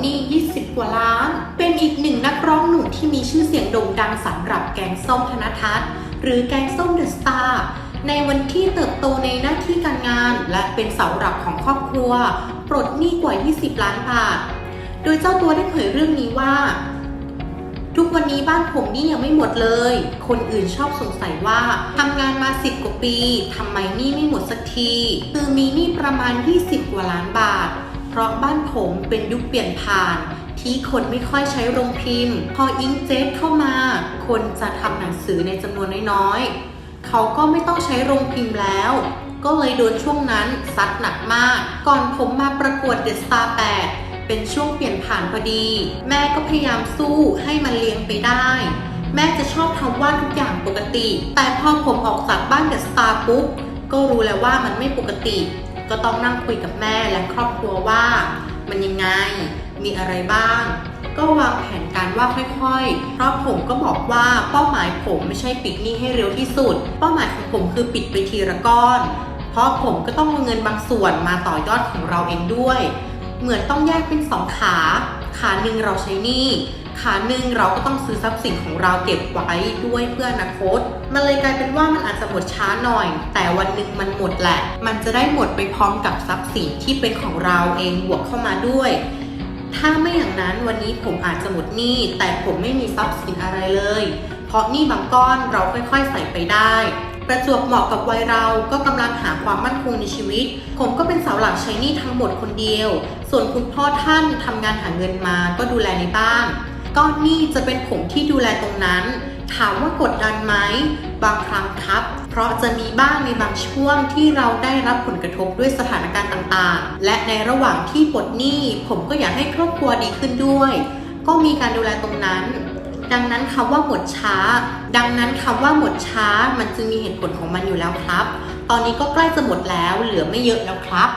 หนี้ 20 กว่าล้าน เป็นอีกหนึ่งนักร้องหนุ่มที่มีชื่อเสียงโด่งดังสำหรับแกงส้มธนทัศน์ หรือแกงส้มเดอะสตาร์ในวันที่เติบโตในหน้าที่การงาน และเป็นเสาหลักของครอบครัว ปลดหนี้กว่า 20 ล้านบาท โดยเจ้าตัวได้เผยเรื่องนี้ว่า ทุกวันนี้บ้านผมนี่ยังไม่หมดเลย คนอื่นชอบสงสัยว่าทำงานมาสิบกว่าปีทำไมหนี่ไม่หมดสักที คือมีหนี้ประมาณ 20 กว่าล้านบาท ราะบ้านผมเป็นยุคเปลี่ยนผ่าน ที่คนไม่ค่อยใช้โรงพิมพ์ พออิงเจ็ตเข้ามา คนจะทำหนังสือในจำนวนน้อยๆ เขาก็ไม่ต้องใช้โรงพิมพ์แล้ว ก็เลยโดนช่วงนั้นซัดหนักมาก ก่อนผมมาประกวดเดสตาร์8เป็นช่วงเปลี่ยนผ่านพอดี แม่ก็พยายามสู้ให้มันเลี้ยงไปได้ แม่จะชอบทำว่าทุกอย่างปกติ แต่พอผมออกจากบ้านเดอะสตาร์ปุ๊บก็รู้แล้วว่ามันไม่ปกติ ก็ต้องนั่งคุยกับแม่และครอบครัวว่า มันยังไง มีอะไรบ้าง ก็วางแผนการว่าค่อยๆ เพราะผมก็บอกว่าเป้าหมายผมไม่ใช่ปิดหนี้ให้เร็วที่สุด เป้าหมายของผมคือปิดไปทีละก้อน เพราะผมก็ต้องเอาเงินบางส่วนมาต่อยอดของเราเองด้วย เหมือนต้องแยกเป็นสองขา ขาหนึ่งเราใช้หนี้ ขาหนึ่งเราก็ต้องซื้อทรัพย์สินของเราเก็บไว้ด้วยเพื่ออนาคต มันเลยกลายเป็นว่ามันอาจจะหมดช้าหน่อย แต่วันหนึ่งมันหมดแหละ มันจะได้หมดไปพร้อมกับทรัพย์สินที่เป็นของเราเองบวกเข้ามาด้วย ถ้าไม่อย่างนั้นวันนี้ผมอาจจะหมดหนี้แต่ผมไม่มีทรัพย์สินอะไรเลย เพราะหนี้บางก้อนเราค่อยๆใส่ไปได้ประจวบเหมาะกับวัยเราก็กำลังหาความมั่นคงในชีวิต ผมก็เป็นเสาหลักใช้หนี้ทั้งหมดคนเดียว ส่วนคุณพ่อท่านทำงานหาเงินมาก็ดูแลในบ้าน ก้อนหนี้จะเป็นผมที่ดูแลตรงนั้น ถามว่ากดดันไหมบางครั้งครับ เพราะจะมีบ้างในบางช่วงที่เราได้รับผลกระทบด้วยสถานการณ์ต่างๆ และในระหว่างที่ปลดหนี้ผมก็อยากให้ครอบครัวดีขึ้นด้วย ก็มีการดูแลตรงนั้น ดังนั้นคำว่าหมดช้า ดังนั้นคำว่าหมดช้ามันจึงมีเหตุผลของมันอยู่แล้วครับ ตอนนี้ก็ใกล้จะหมดแล้วเหลือไม่เยอะแล้วครับ